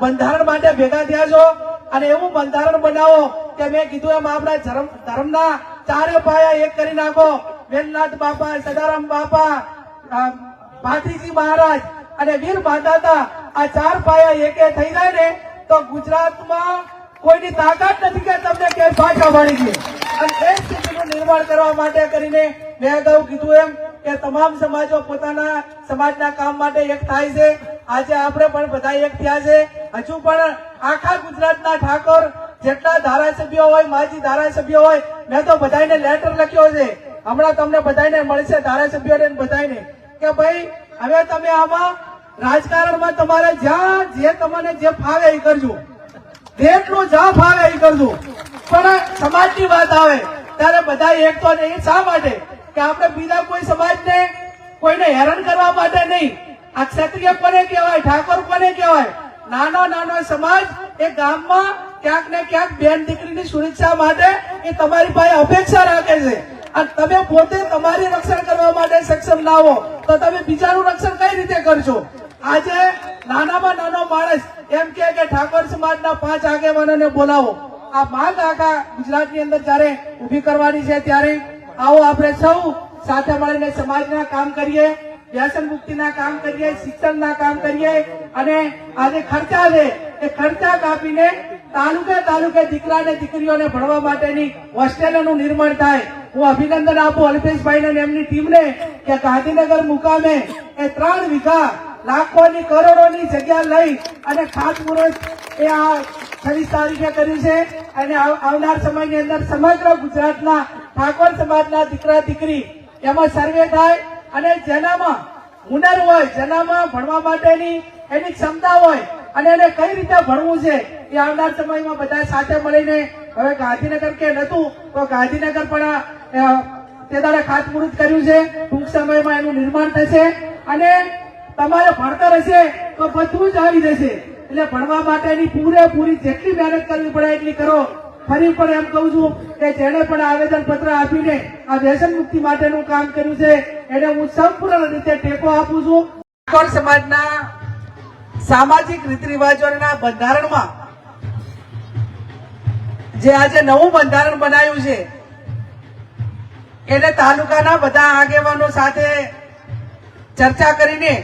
બંધારણ માટે ભેગા થયા છો? અને એવું બંધારણ બનાવો કે મેં કીધું એમ આપણા ધર્મ ધર્મના ચારે પાયા એક કરી નાખો. વેલનાથ બાપા, સદારામ બાપા ભાતીજી મહારાજ અને વીર માતાતા આ ચાર પાયા એકે થઈ જાય ને, તો ગુજરાતમાં કોઈની તાકાત નથી કે તમને ક્યાંય પાછા વાળી દે અને એ સ્થિતિનું નિર્માણ કરવા માટે કરીને મેં અગાઉ કીધું એમ કે તમામ સમાજો પોતાના સમાજના કામ માટે એક થાય છે. આજે આપણે પણ બધા એક થયા છે. હજુ પણ આખા ગુજરાતના ઠાકોર જેટલા ધારાસભ્યો હોય, માજી ધારાસભ્યો હોય, મેં તો બધાને લેટર લખ્યો છે. હમણાં તમને બધાને મળશે ધારાસભ્યોને બધાને કે ભાઈ, હવે તમે આમાં રાજકારણમાં તમારે જ્યાં જે તમને જે ફાવે એ કરજો. જેટલું જ્યાં ફાવે એ કરજો. પણ સમાજની વાત આવે, ત્યારે બધા એક તો નહીં. શા માટે? કે આપણે બીજા કોઈ સમાજને કોઈને હેરાન કરવા માટે નહીં. આ ક્ષત્રિય કોને કહેવાય? ઠાકોર કોને કહેવાય? નાનો નાનો સમાજ, એ ગામમાં ક્યાંક ને ક્યાંક બેન દીકરીની સુરક્ષા માટે એ તમારી પાસે અપેક્ષા રાખે છે. અને તમે પોતે તમારી રક્ષણ કરવા માટે સક્ષમ ના હો તો તમે બીજાનું રક્ષણ કઈ રીતે કરશો? આજે નાનામાં નાનો માણસ એમ કે ઠાકોર સમાજના પાંચ આગેવાનોને બોલાવો. આ માંગ આખા ગુજરાતની અંદર જ્યારે ઊભી કરવાની છે, ત્યારે આવો આપણે સૌ સાથે મળીને સમાજના કામ કરીએ. વ્યસન મુક્તિના કામ કરીએ, શિક્ષણના કામ કરીએ અને આજે ખર્ચા છે એ ખર્ચા કાપીને તાલુકે તાલુકે દીકરા અને દીકરીઓને ભણવા માટેની હોસ્ટેલોનું નિર્માણ થાય. હું અભિનંદન આપું અલ્પેશભાઈને અને એમની ટીમને કે ગાંધીનગર મુકામે એ ત્રણ વીઘા લાખોની કરોડોની જગ્યા લઈ અને ખાતમુહૂર્ત એ આ છવ્વીસ તારીખે કર્યું છે અને આવ- આવનાર સમયની અંદર સમગ્ર ગુજરાતના ઠાકોર સમાજના દીકરા દીકરી એમાં સર્વે થાય. અને જેનામાં હુનર હોય, જેનામાં ભણવા માટેની એની ક્ષમતા હોય અને એને કઈ રીતે ભણવું છે, એ આવનાર સમયમાં બધા સાથે મળીને હવે ગાંધીનગર કે નતું તો ગાંધીનગર પણ તે દાડે ખાતમુહૂર્ત કર્યું છે. ટૂંક સમયમાં એનું નિર્માણ થશે અને તમારે ભણતર હશે તો બધું જ આવી જશે. એટલે ભણવા માટેની પૂરેપૂરી જેટલી મહેનત કરવી પડે એટલી કરો. ફરી પણ એમ કહું છું કે જેને પણ આવેદન પત્ર આપીને આ વ્યસન મુક્તિ માટેનું કામ કર્યું છે, એને હું સંપૂર્ણ રીતે ટેકો આપું છું. ઠાકોર સમાજના સામાજિક રીત રિવાજોના બંધારણમાં જે આજે નવું બંધારણ બનાવ્યું છે, એને તાલુકાના બધા આગેવાનો સાથે ચર્ચા કરીને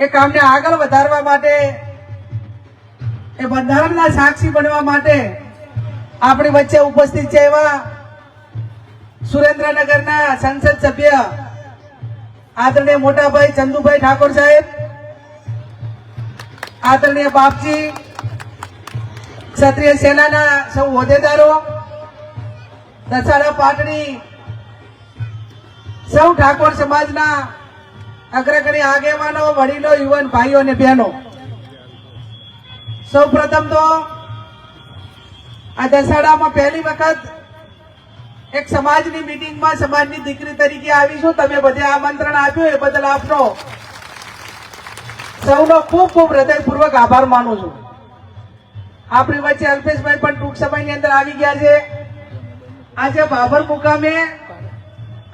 એ કામને આગળ વધારવા માટે, એ બંધારણના સાક્ષી બનવા માટે આપણી વચ્ચે ઉપસ્થિત છે એવા સુરેન્દ્રનગરના સંસદ સભ્ય આદરણીય મોટાભાઈ ચંદુભાઈ ઠાકોર સાહેબ, આદરણીય બાપજી, ક્ષત્રિય સેનાના સૌ હોદ્દેદારો, દસાડા પાટણી, સૌ ઠાકોર સમાજના અગ્રગણી આગેવાનો, વડીલો, યુવાન ભાઈઓ અને બહેનો. સૌ પ્રથમ તો આ દસાડામાં પહેલી વખત એક સમાજની મિટિંગમાં સમાજની દીકરી તરીકે આવીશું તમે બધે આમંત્રણ આપ્યું, એ બદલ આપનો સૌનો ખૂબ ખૂબ હૃદયપૂર્વક આભાર માનું છું. આપણી વચ્ચે અલ્પેશભાઈ પણ ટૂંક સમયની અંદર આવી ગયા છે. આજે બાબર મુકામે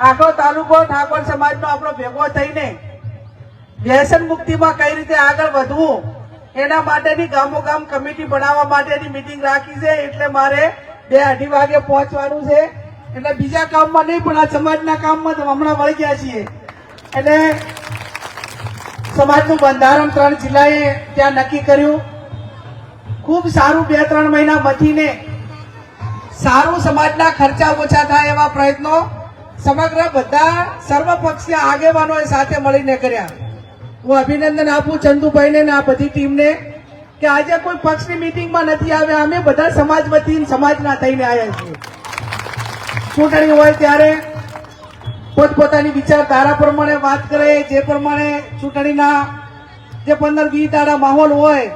આખો તાલુકો ઠાકોર સમાજનો આપણો ભેગો થઈને વ્યસન મુક્તિમાં કઈ રીતે આગળ વધવું એના માટેની ગામો ગામ કમિટી બનાવવા માટેની મિટિંગ રાખી છે. એટલે મારે બે અઢી વાગે પહોંચવાનું છે. એટલે બીજા કામમાં નહીં, પણ આ સમાજના કામમાં તો હમણાં વળી ગયા છીએ. એટલે સમાજનું બંધારણ ત્રણ જિલ્લાએ ત્યાં નક્કી કર્યું. ખૂબ સારું બે ત્રણ મહિના મથીને સારું સમાજના ખર્ચા ઓછા થાય એવા પ્રયત્નો સમગ્ર બધા સર્વપક્ષીય આગેવાનોએ સાથે મળીને કર્યા. હું અભિનંદન આપું ચંદુભાઈને ને આ બધી ટીમને કે આજે કોઈ પક્ષની મીટિંગમાં નથી આવ્યા. અમે બધા સમાજ વતી સમાજના થઈને આવ્યા છીએ. ચૂંટણી હોય ત્યારે પોતપોતાની વિચારધારા પ્રમાણે વાત કરે, જે પ્રમાણે ચૂંટણીના જે પંદર વીસ દાડા માહોલ હોય,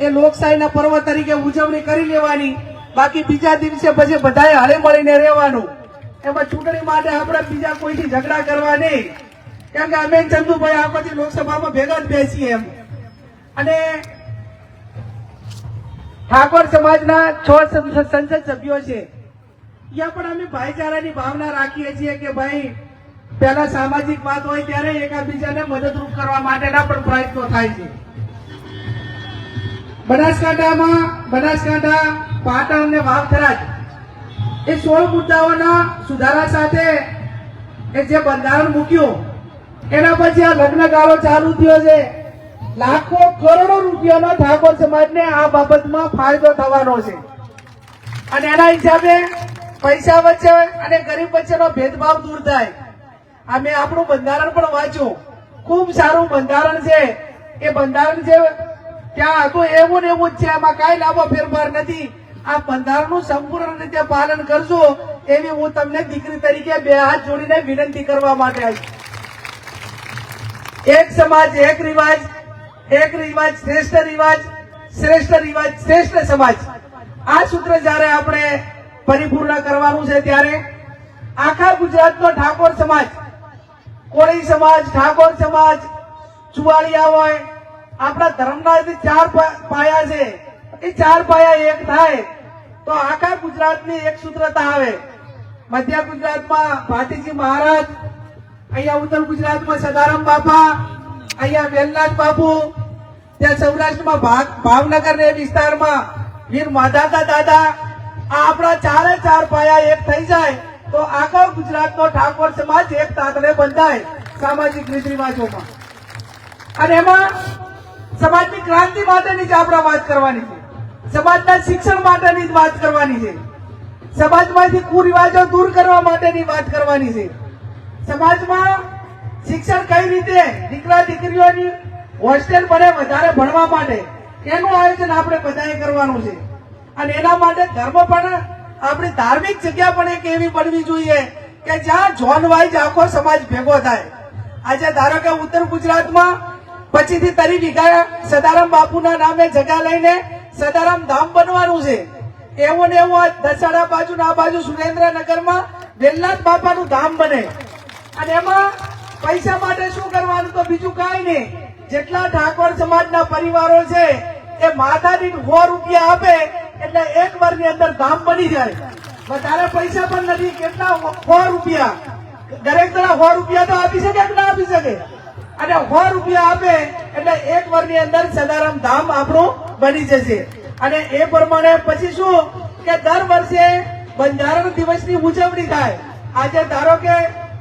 એ લોકશાહીના પર્વ તરીકે ઉજવણી કરી લેવાની. બાકી બીજા દિવસે પછી બધાએ હળે મળીને રહેવાનું. એમાં ચૂંટણી માટે આપણે બીજા કોઈથી ઝઘડા કરવા નહીં. કેમ કે અમે ચંદુભાઈ આ પછી લોકસભામાં ભેગા જ બેસીએ એમ. અને ઠાકોર સમાજના છ સંસદ સભ્યો છે. ત્યાં પણ અમે ભાઈચારાની ભાવના રાખીએ છીએ કે ભાઈ પેલા સામાજિક વાત હોય ત્યારે એકાબીજાને મદદરૂપ કરવા માટેના પણ પ્રયત્નો થાય છે. બનાસકાંઠામાં, બનાસકાંઠા, પાટણ અને વાવથરાજ એ સોળ મુદ્દાઓના સુધારા સાથે એ જે બંધારણ મૂક્યું એના પછી આ લગ્ન ગાળો ચાલુ થયો છે. લાખો કરોડો રૂપિયાનો ઠાકોર સમાજને આ બાબતમાં ફાયદો થવાનો છે. અને એના હિસાબે પૈસા વચ્ચે અને ગરીબ વચ્ચેનો ભેદભાવ દૂર થાય. આ મેં આપણું બંધારણ પણ વાંચ્યું. ખૂબ સારું બંધારણ છે. એ બંધારણ છે ત્યાં હતું એવું ને એવું જ છે. એમાં કાંઈ લાંબો ફેરફાર નથી. આ બંધારણનું સંપૂર્ણ રીતે પાલન કરજો. એવી હું તમને દીકરી તરીકે બે હાથ જોડીને વિનંતી કરવા માટે આવી એક સમાજ, એક રિવાજ એક રિવાજ, શ્રેષ્ઠ રિવાજ શ્રેષ્ઠ રિવાજ, શ્રેષ્ઠ સમાજ. આ સૂત્ર જ્યારે આપણે પરિપૂર્ણ કરવાનું છે ત્યારે આખા ગુજરાતનો ઠાકોર સમાજ, કોળી સમાજ, ઠાકોર સમાજ ચુવાડિયા હોય, આપણા ધર્મના જે ચાર પાયા છે. એ ચાર પાયા એક થાય, તો આખા ગુજરાતની એક સૂત્રતા આવે. મધ્ય ગુજરાતમાં ભાતીજી મહારાજ અહીંયા ઉત્તર ગુજરાતમાં સદારામ બાપા, અહીંયા વેલનાથ બાપુ, ત્યાં સૌરાષ્ટ્રમાં ભાવનગર ને વિસ્તારમાં વીર માધાતા દાદા. આ આપણા ચારે ચાર પાયા એક થઈ જાય તો આખા ગુજરાતનો ઠાકોર સમાજ એક તાતડે બંધાય સામાજિક રીત રિવાજોમાં. અને એમાં સમાજની ક્રાંતિ માટેની જ આપણે વાત કરવાની છે. સમાજના શિક્ષણ માટેની જ વાત કરવાની છે. સમાજમાંથી કુરિવાજો દૂર કરવા માટેની વાત કરવાની છે. સમાજમાં શિક્ષણ કઈ રીતે દીકરા દીકરીઓની હોસ્ટેલ બને વધારે ભણવા માટે? એનું આયોજન આપણે બધાએ કરવાનું છે. અને એના માટે ધર્મ પણ આપણી ધાર્મિક જગ્યા પણ એક એવી બનવી જોઈએ કે જ્યાં જોન વાઇઝ આખો સમાજ ભેગો થાય. આજે ધારો કે ઉત્તર ગુજરાતમાં પછીથી તરી વીઘા સદારામ બાપુના નામે જગા લઈને સદારામ ધામ બનવાનું છે. એવું ને એવું દસાડા બાજુ ના બાજુ સુરેન્દ્રનગરમાં વેલનાથ બાપાનું ધામ બને. અને એમાં પૈસા માટે શું કરવાનું તો બીજું કાંઈ નહીં. જેટલા ઠાકોર સમાજના પરિવારો છે, એ માતાની સો રૂપિયા આપે એટલે એક વર્ષની અંદર ધામ બની જાય. વધારે પૈસા પણ નથી, કેટલા સો રૂપિયા? દરેક જણા સો રૂપિયા તો આપી શકે કે ના આપી શકે? અને સો રૂપિયા આપે એટલે એક વર્ષની અંદર સદારામ ધામ આપણું બની જશે. અને એ પ્રમાણે પછી શું કે દર વર્ષે બંધારણ દિવસની ઉજવણી થાય. આજે ધારો કે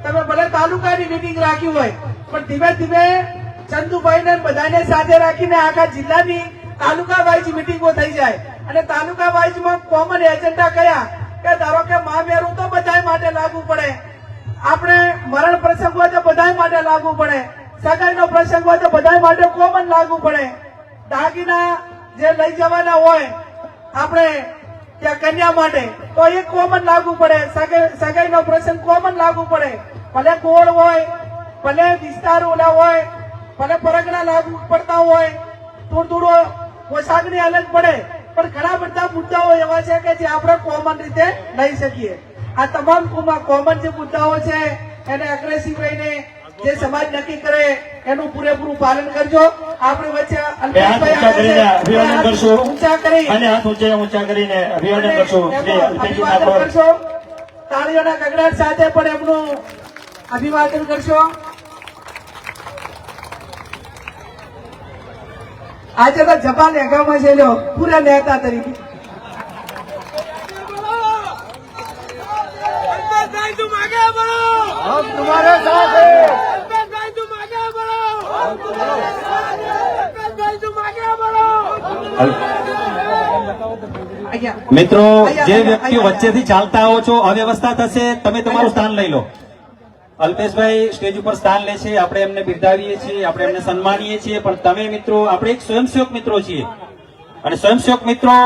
તમે ભલે તાલુકાની મીટિંગ રાખી હોય, પણ ધીમે ધીમે ચંદુભાઈ ને બધાને સાથે રાખીને આખા જિલ્લાની તાલુકા વાઇઝ મીટિંગો થઈ જાય. અને તાલુકા વાઇઝમાં કોમન એજન્ડા કયા? કે ધારો કે મહામેરું તો બધા માટે લાગુ પડે. આપણે મરણ પ્રસંગ હોય તો બધા માટે લાગુ પડે. સગાઈનો પ્રસંગ હોય તો બધા માટે કોમન લાગુ પડે. દાગીના જે લઈ જવાના હોય, આપણે ત્યાં કન્યા માટે, તો એ કોમન લાગુ પડે. સગાઈ- સગાઈનો પ્રસંગ કોમન લાગુ પડે. ભલે ગોળ હોય ભલે વિસ્તાર ઓલા હોય ભલે પરગણા લાગુ પડતા હોય થોડું થોડું પોશાકની અલગ પડે. પણ ઘણા બધા મુદ્દાઓ એવા છે કે જે આપણે કોમન રીતે લઈ શકીએ. આ તમામ કોમન જે મુદ્દાઓ છે એને અગ્રેસિવ રહીને જે સમાજ નક્કી કરે એનું પૂરેપૂરું પાલન કરજો. આપણે વચ્ચે અભિવાદન કરશું. ઊંચા કરી. અને હાથ ઊંચે ઊંચા કરીને અભિવાદન કરશું. અભિવાદન કરશો. તાળીઓના ગગડાટ સાથે પણ એમનું અભિવાદન કરશો? આજે તો જપાન એગામાં છે લો પૂરા નેતા તરીકે. મિત્રો જે વ્યક્તિઓ વચ્ચેથી ચાલતા આવો છો અવ્યવસ્થા થશે તમે તમારું સ્થાન લઈ લો. અલ્પેશભાઈ સ્ટેજ ઉપર સ્થાન લે છે આપણે એમને બિરદાવીએ છીએ આપણે એમને સન્માનીએ છીએ પણ તમે મિત્રો આપણે એક સ્વયંસેવક મિત્રો છીએ. અને સ્વયંસેવક મિત્રો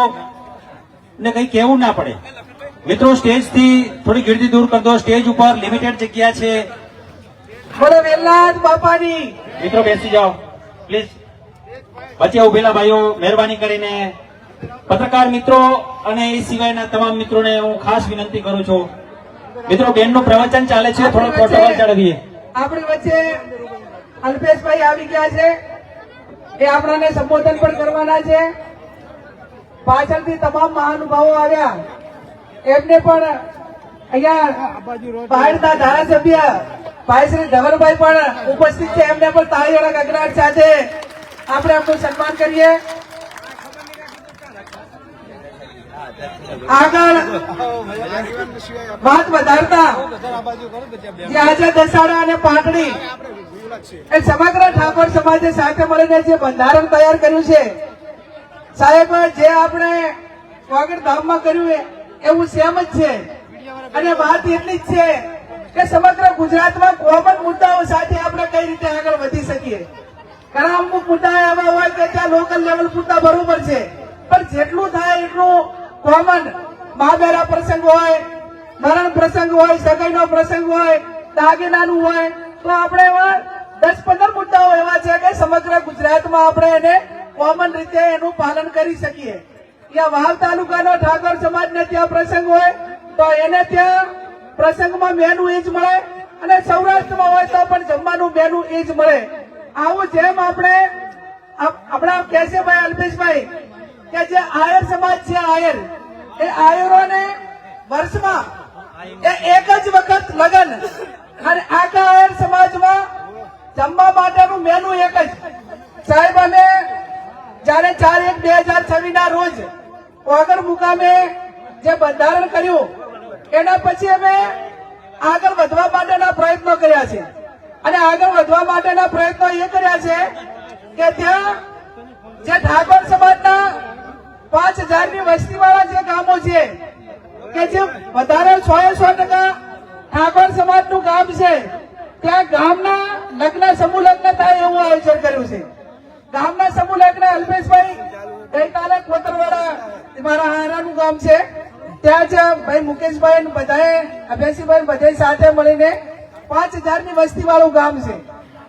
ને કઈ કહેવું ના પડે. મિત્રો સ્ટેજથી થોડી ગીર્દી દૂર કરી દો. સ્ટેજ ઉપર લિમિટેડ જગ્યા છે. બોલો વેલનાથ બાપાની. મિત્રો બેસી જાઓ. પ્લીઝ. પછી ઉભેલા ભાઈઓ મહેરબાની કરીને. પત્રકાર મિત્રો અને એ સિવાયના તમામ મિત્રોને હું ખાસ વિનંતી કરું છું. મિત્રો બેનનું પ્રવચન ચાલે છે થોડો પ્રોટોકોલ ચડાવીએ. આપણી વચ્ચે અલ્પેશભાઈ આવી ગયા છે. એ આપણાને સંબોધન પણ કરવાના છે. પાછળથી તમામ મહાનુભાવો આવ્યા. એમને પણ અહીંયા બહારના ધારાસભ્ય ભાઈ શ્રી ધવલભાઈ પણ ઉપસ્થિત છે. એમને પણ તાળીઓના ગગડાટ સાથે આપણે એમનું સન્માન કરીએ. આગળ વાત વધારતા. આજે દસાડા અને પાટડી એ સમગ્ર ઠાકોર સમાજે સાથે મળીને જે બંધારણ તૈયાર કર્યું છે, સાહેબ, જે આપણે વાગડ ધામમાં કર્યું એવું સેમ જ છે. અને વાત એટલી જ છે કે સમગ્ર ગુજરાતમાં કોમન મુદ્દાઓ સાથે આપણે કઈ રીતે આગળ વધી શકીએ. ઘણા અમુક મુદ્દા એવા હોય કે ત્યાં લોકલ લેવલ પૂરતા બરોબર છે. પણ જેટલું થાય એટલું કોમન મહાબેરા પ્રસંગ હોય, મરણ પ્રસંગ હોય, સગાઈનો પ્રસંગ હોય, દાગીનાનું હોય, તો આપણે એવા દસ પંદર મુદ્દાઓ એવા છે કે સમગ્ર ગુજરાતમાં આપણે એને કોમન રીતે એનું પાલન કરી શકીએ. ત્યાં વાવ તાલુકાનો ઠાકોર સમાજને ત્યાં પ્રસંગ હોય, તો એને ત્યાં પ્રસંગમાં મેનુ એ જ મળે અને સૌરાષ્ટ્રમાં હોય તો પણ જમવાનું મેનુ એ જ મળે. આવું જેમ આપણે, આપ- આપણા કેશવભાઈ અલ્પેશભાઈ કે જે આયર સમાજ છે, આયર. એ આયરોને વર્ષમાં એ એક જ વખત લગન. અને આખા આયર સમાજમાં જમવા માટેનું મેનુ એક જ. સાહેબ, અમે જયારે ચાર એક બે હજાર છવ્વીસ ના રોજ ઓગર મુકામે જે બંધારણ કર્યું, એના પછી અમે આગળ વધવા માટેના પ્રયત્નો કર્યા છે. અને આગળ વધવા માટેના પ્રયત્નો એ કર્યા છે કે ત્યાં જે ઠાકોર સમાજના પાંચ હજારની વસ્તીવાળા જે ગામો છે, કે જે વધારે સો એ સો ટકા ઠાકોર સમાજનું ગામ છે, ત્યાં ગામના લગ્ન સમૂહ લગ્ન થાય એવું આયોજન કર્યું છે. ગામના સમૂહ લગ્ન અલ્પેશભાઈ ગઈકાલે કોતરવાડા, મારા હારાનું ગામ છે. ત્યાં જ ભાઈ મુકેશભાઈ બધાએ, અભ્યાસીભાઈ બધાએ સાથે મળીને પાંચ હજારની વસ્તી વાળું ગામ છે.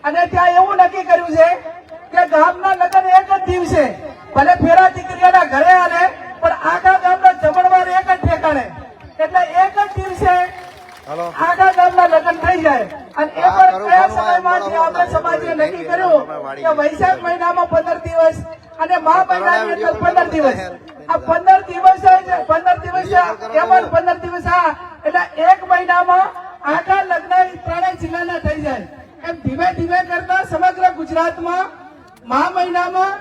અને ત્યાં એવું નક્કી કર્યું છે કે ગામના લગ્ન એક જ દિવસે ભલે ફેરા દીકરીઓના ઘરે આલે પણ આખા ગામના જમણવાર એક જ ઠેકાણે. એટલે એક જ દિવસે આખા ગામના લગ્ન થઈ જાય. અને એ પણ કયા સમયમાંથી આપણે સમાજે નક્કી કર્યું કે વૈશાખ મહિનામાં પંદર દિવસ અને મહા મહિનાની અંદર પંદર દિવસ. આ પંદર દિવસ પંદર દિવસ એમાં પંદર દિવસ આ એટલે એક મહિનામાં આખા લગ્ન ત્રણેય જિલ્લાના થઈ જાય. એમ ધીમે ધીમે કરતા સમગ્ર ગુજરાતમાં મહા મહિનામાં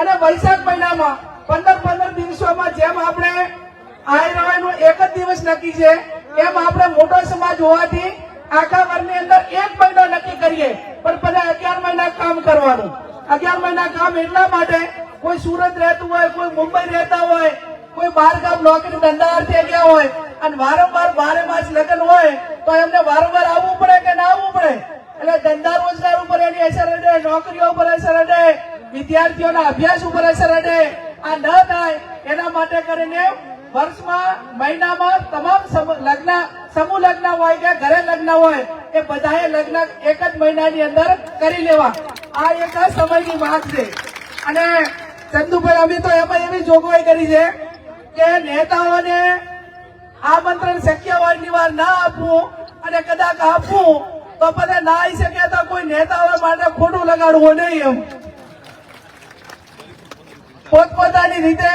અને વૈશાખ મહિનામાં પંદર પંદર દિવસોમાં જેમ આપણે આયરાનું એક જ દિવસ નક્કી છે, એમ આપણે મોટો સમાજ હોવાથી આખા વર્ષની અંદર એક મહિનો નક્કી કરીએ, પણ બધા અગિયાર મહિના કામ કરવાનું. અગિયાર મહિના કામ એટલા માટે કોઈ સુરત રહેતું હોય, કોઈ મુંબઈ રહેતા હોય, કોઈ બહાર ગામ નોકરી ધંધા અર્થે ગયા હોય, અને વારંવાર બારે માસ લગ્ન હોય, તો એમને વારંવાર આવવું પડે કે ના આવવું પડે? એટલે ધંધા રોજગાર ઉપર એની અસર અડે નોકરીઓ ઉપર અસર અડે વિદ્યાર્થીઓના અભ્યાસ ઉપર અસર અડે આ ન થાય, એના માટે કરીને વર્ષમાં મહિનામાં તમામ લગ્ન, સમૂહ લગ્ન હોય કે ઘરે લગ્ન હોય, એ બધાએ લગ્ન એક જ મહિનાની અંદર કરી લેવા. આ એક સમયની વાત છે. અને ચંદુભાઈ, અમે તો એમાં એવી જોગવાઈ કરી છે કે નેતાઓને આમંત્રણ શક્ય હોયની વાર ના આપવું અને કદાચ આપવું તો પછી ના આવી શકે તો કોઈ નેતાઓ માટે ખોટું લગાડવું નહીં એમ. પોતપોતાની રીતે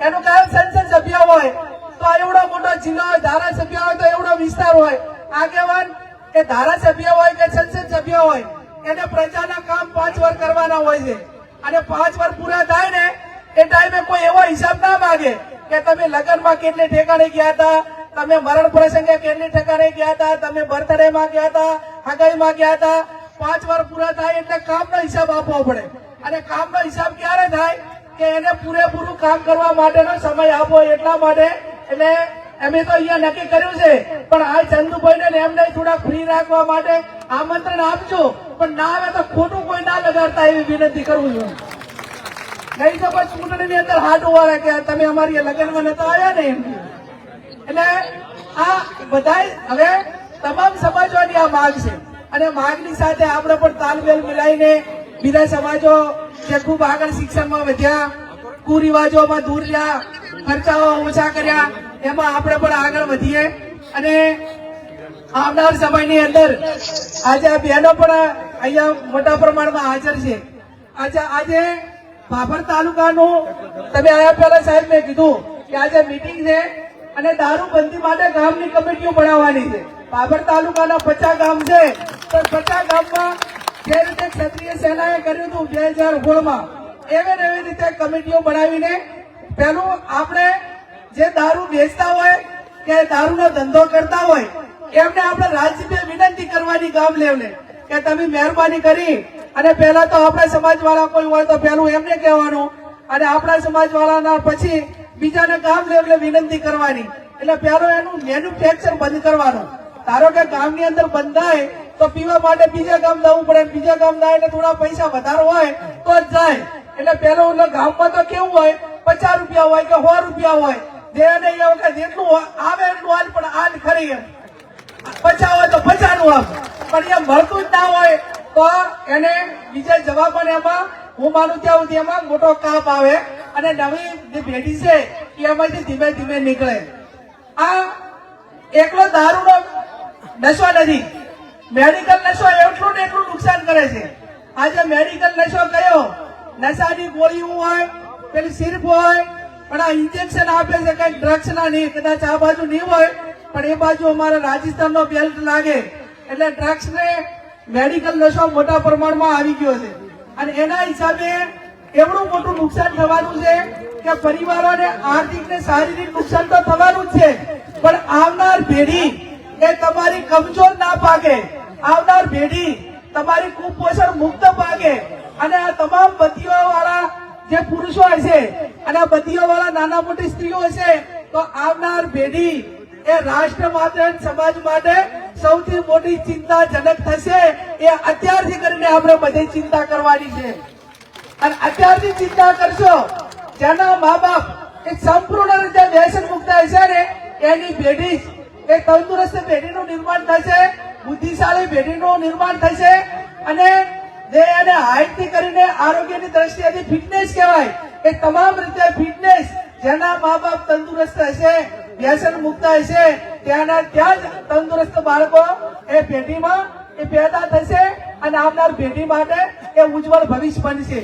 એનું કારણ સંસદ સભ્ય હોય, તો એવડો મોટો જિલ્લો હોય, ધારાસભ્ય હોય, તો એવડો વિસ્તાર હોય. આગેવાન કે ધારાસભ્ય હોય કે સંસદ સભ્ય હોય, એને પ્રજાના કામ પાંચ વાર કરવાના હોય છે. અને પાંચ વાર પૂરા થાય ને, એ ટાઈમે કોઈ એવો હિસાબ ના માગે કે તમે લગ્નમાં કેટલે ઠેકાણે ગયા હતા, તમે મરણ પ્રસંગે કેટલી ઠેકાણે ગયા હતા, તમે બર્થડે માં ગયા હતા હગાઈમાં ગયા હતા. પાંચ વાર પૂરા થાય એટલે કામનો હિસાબ આપવો પડે. અને કામનો હિસાબ ક્યારે થાય? કે એને પૂરેપૂરું કામ કરવા માટેનો સમય આપો એટલા માટે. એટલે અમે તો અહીંયા નક્કી કર્યું છે. પણ આ ચંદુભાઈને ને એમને થોડા ફ્રી રાખવા માટે આમંત્રણ આપજો. પણ ના આવે તો ખોટું કોઈ ના લગાડતા એવી વિનંતી કરું છું. નહીં તો પછી ચૂંટણીની અંદર હાડું વાળે કે તમે અમારી લગ્નમાં નતા આવ્યા ને એમ. એટલે આ બધા હવે તમામ સમાજોની આ માંગ છે. અને માંગની સાથે આપણે પણ તાલમેલ મિલાઈને બીજા સમાજો જે ખૂબ આગળ શિક્ષણમાં વધ્યા, કુરિવાજોમાં દૂર રહ્યા, ખર્ચાઓ ઓછા કર્યા, એમાં આપણે પણ આગળ વધીએ. અને આવનાર સમયની અંદર આજે આ બહેનો પણ અહીંયા મોટા પ્રમાણમાં હાજર છે. આજે આજે ભાભર તાલુકાનું, તમે આયા પહેલા સાહેબ મેં કીધું કે આજે મીટિંગ છે અને દારૂબંધી માટે ગામની કમિટીઓ બનાવવાની છે. ભાભર તાલુકાના પચા ગામ છે. તો પચા ગામમાં જે રીતે ક્ષત્રિય સેનાએ કર્યું હતું બે હજાર ઓગણમાં એવી એવી રીતે કમિટીઓ બનાવીને પેલું આપણે જે દારૂ વેચતા હોય કે દારૂનો ધંધો કરતા હોય, એમને આપણે રાજ્યને વિનંતી કરવાની ગામ લેવલે કે તમે મહેરબાની કરી અને પહેલા તો આપણા સમાજવાળા કોઈ હોય તો પહેલું એમને કહેવાનું અને આપણા સમાજવાળાના પછી બીજાને ગામ લેવલે વિનંતી કરવાની. એટલે પહેલું એનું મેન્યુફેક્ચર બંધ કરવાનું. ધારો કે ગામની અંદર બંધ થાય તો પીવા માટે બીજા ગામ જવું પડે. બીજા ગામ જાય એટલે થોડા પૈસા વધારે હોય, તો જ જાય. એટલે પેલો ગામમાં તો કેવું હોય, પચાસ રૂપિયા હોય કે સો રૂપિયા હોય. જેને એ વખત જેટલું આવે એટલું આજ પણ આજ ખરી. પચાસ હોય તો પચાસનું પણ એ મળતું જ ના હોય, તો એને બીજા જવાબ પણ એમાં, હું માનું ત્યાં સુધી એમાં મોટો કાપ આવે. અને નવી જે પેઢી છે, એ એમાંથી ધીમે ધીમે નીકળે. આ એકલો દારૂનો નશો નથી. મેડિકલ નશો એટલું ને એટલું નુકસાન કરે છે. આજે મેડિકલ નશો કયો? નશાની ગોળીઓ હોય, પેલી સિર્ફ હોય, પણ આ ઇન્જેક્શન આપે છે કઈ ડ્રગ્સ ના નહીં, કદાચ આ બાજુ નહીં હોય, પણ એ બાજુ અમારા રાજસ્થાન નો બેલ્ટ લાગે. એટલે ડ્રગ્સ ને મેડિકલ નશો મોટા પ્રમાણમાં આવી ગયો છે. અને એના હિસાબે એવડું મોટું નુકસાન થવાનું છે કે પરિવારોને આર્થિક ને શારીરિક નુકસાન તો થવાનું જ છે, પણ આવનાર પેઢી એ તમારી કમજોર ના પાકે. આવનાર પેઢી તમારી કુપોષણ મુક્ત પાકે. અને આ તમામ બતીઓ વાળા જે પુરુષો હશે અને આ બતીઓ વાળા નાના મોટી સ્ત્રીઓ હશે, તો આવનાર પેઢી એ રાષ્ટ્ર માટે સમાજ માટે સૌથી મોટી ચિંતાજનક થશે. એ અત્યારથી કરીને આપણે બધી ચિંતા કરવાની છે. અને અત્યારથી ચિંતા કરશો, જેના મા બાપ એ સંપૂર્ણ રીતે વ્યસન મુક્ત હશે ને, એની પેઢી એ તંદુરસ્ત પેઢીનું નિર્માણ થશે બુદ્ધિશાળી પેઢીનું નિર્માણ થશે અને જે એને હાઇટથી કરીને આરોગ્યની દ્રષ્ટિએથી ફિટનેસ કહેવાય, એ તમામ રીતે ફિટનેસ જેના મા બાપ તંદુરસ્ત હશે, વ્યસન મુક્ત હશે, ત્યાંના ત્યાં જ તંદુરસ્ત બાળકો એ પેઢીમાં એ પેદા થશે અને આવનાર પેઢી માટે એ ઉજ્જવળ ભવિષ્ય બનશે.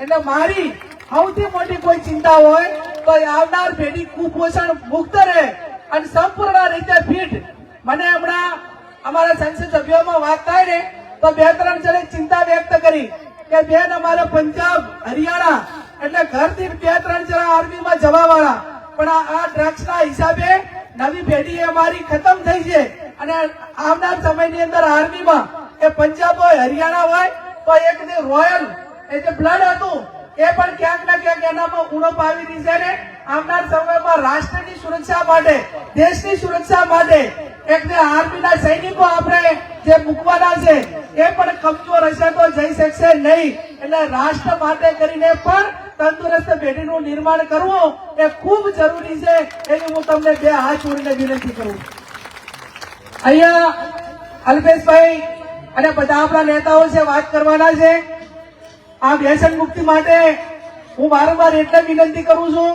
એટલે મારી સૌથી મોટી કોઈ ચિંતા હોય તો આવનાર પેઢી કુપોષણ મુક્ત રહે. અને સંપૂર્ણ રીતે ફિટ મને હમણાં અમારા સંસદ સભ્યોમાં વાત થાય ને, તો બે ત્રણ જણે ચિંતા વ્યક્ત કરી કે બેન અમારે પંજાબ, હરિયાણા, એટલે ઘરથી બે ત્રણ જણા આર્મીમાં જવા વાળા પણ આ ડ્રગ્સના હિસાબે નવી પેઢી અમારી ખતમ થઈ છે. અને આવનાર સમયની અંદર આર્મીમાં એ પંજાબ હોય, હરિયાણા હોય, તો એક રોયલ, એ જે બ્લડ હતું એ પણ ક્યાંક ને ક્યાંક એનામાં ઉણપ આવી રહી છે. આવનાર સમયમાં રાષ્ટ્રની સુરક્ષા માટે, દેશની સુરક્ષા માટે જે આર્મીના સૈનિકો આપણે જે મૂકવાના છે, એ પણ કમજોર હશે તો જઈ શકશે નહીં. એટલે રાષ્ટ્ર માટે કરીને પણ તંદુરસ્ત પેઢીનું નિર્માણ કરવું એ ખૂબ જરૂરી છે. એની હું તમને બે હાથ જોડીને વિનંતી કરું અહીંયા અલ્પેશભાઈ અને બધા આપણા નેતાઓ છે, વાત કરવાના છે. આ વ્યસન મુક્તિ માટે હું વારંવાર એટલે વિનંતી કરું છું.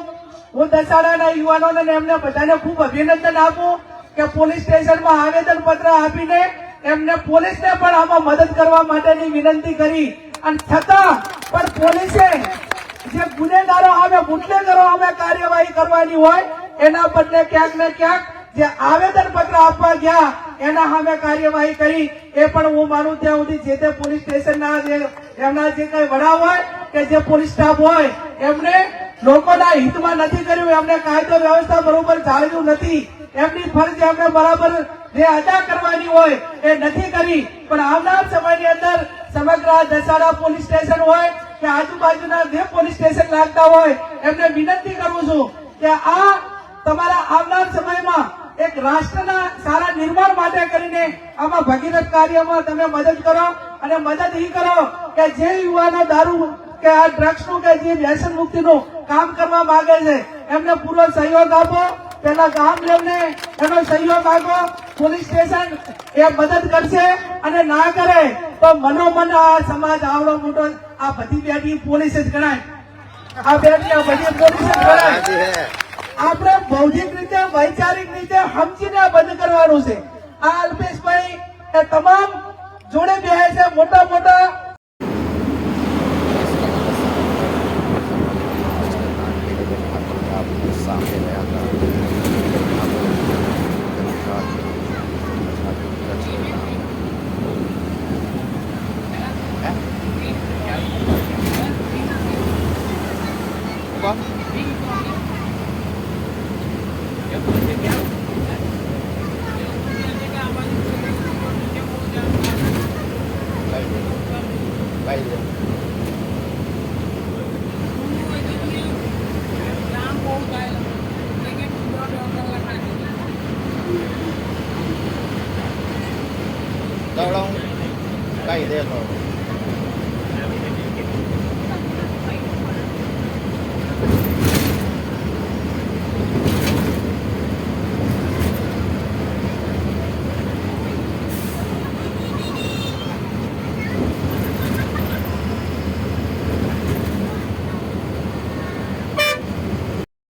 હું દસાડાના યુવાનોને એમને બધાને ખૂબ અભિનંદન આપું કે પોલીસ સ્ટેશનમાં આવેદન પત્ર આપીને એમને પોલીસને પણ આમાં મદદ કરવા માટેની વિનંતી કરી. અને છતાં પણ પોલીસે જે ગુનેગારો આવે બુટલેગરો અમે કાર્યવાહી કરવાની હોય, એના બદલે ક્યાંક ને ક્યાંક જે આવેદન પત્ર આપવા ગયા એના સામે કાર્યવાહી કરી. એ પણ હું માનું ત્યાં સુધી જે તે પોલીસ સ્ટેશનના જે એમના જે કઈ વડા હોય કે જે પોલીસ સ્ટાફ હોય, એમને લોકોના હિતમાં નથી કર્યું. એમને કાયદો વ્યવસ્થા બરોબર જાળવ્યું નથી. એમની ફરજ એમને બરાબર જે અદા કરવાની હોય એ નથી કરી. પણ આવનાર સમયની અંદર સમગ્ર દસાડા પોલીસ સ્ટેશન હોય કે આજુબાજુના જે પોલીસ સ્ટેશન લાગતા હોય, એમને વિનંતી કરું છું કે આ તમારા આવનાર સમયમાં એક રાષ્ટ્રના સારા નિર્માણ માટે કરીને આમાં ભગીરથ કાર્યમાં તમે મદદ કરો અને મદદ એ કરો કે જે યુવાનો દારૂ કે આ ડ્રગ્સનું કે જે વ્યસન મુક્તિનું કામ કરવા માંગે છે, એમને પૂરો સહયોગ આપો. પેલા ગામ લેવને એનો સહયોગ આપો. પોલીસ સ્ટેશન એ મદદ કરશે અને ના કરે તો મનોમન આ સમાજ આવડો મોટો, આ બધી બેઠી પોલીસ જ ગણાય. આ બેઠી આ બધી પોલીસ જ ગણાય. આપણે બૌદ્ધિક રીતે, વૈચારિક રીતે સમજીને બંધ કરવાનું છે. આ અલ્પેશભાઈ તમામ જોડે બે છે મોટા મોટા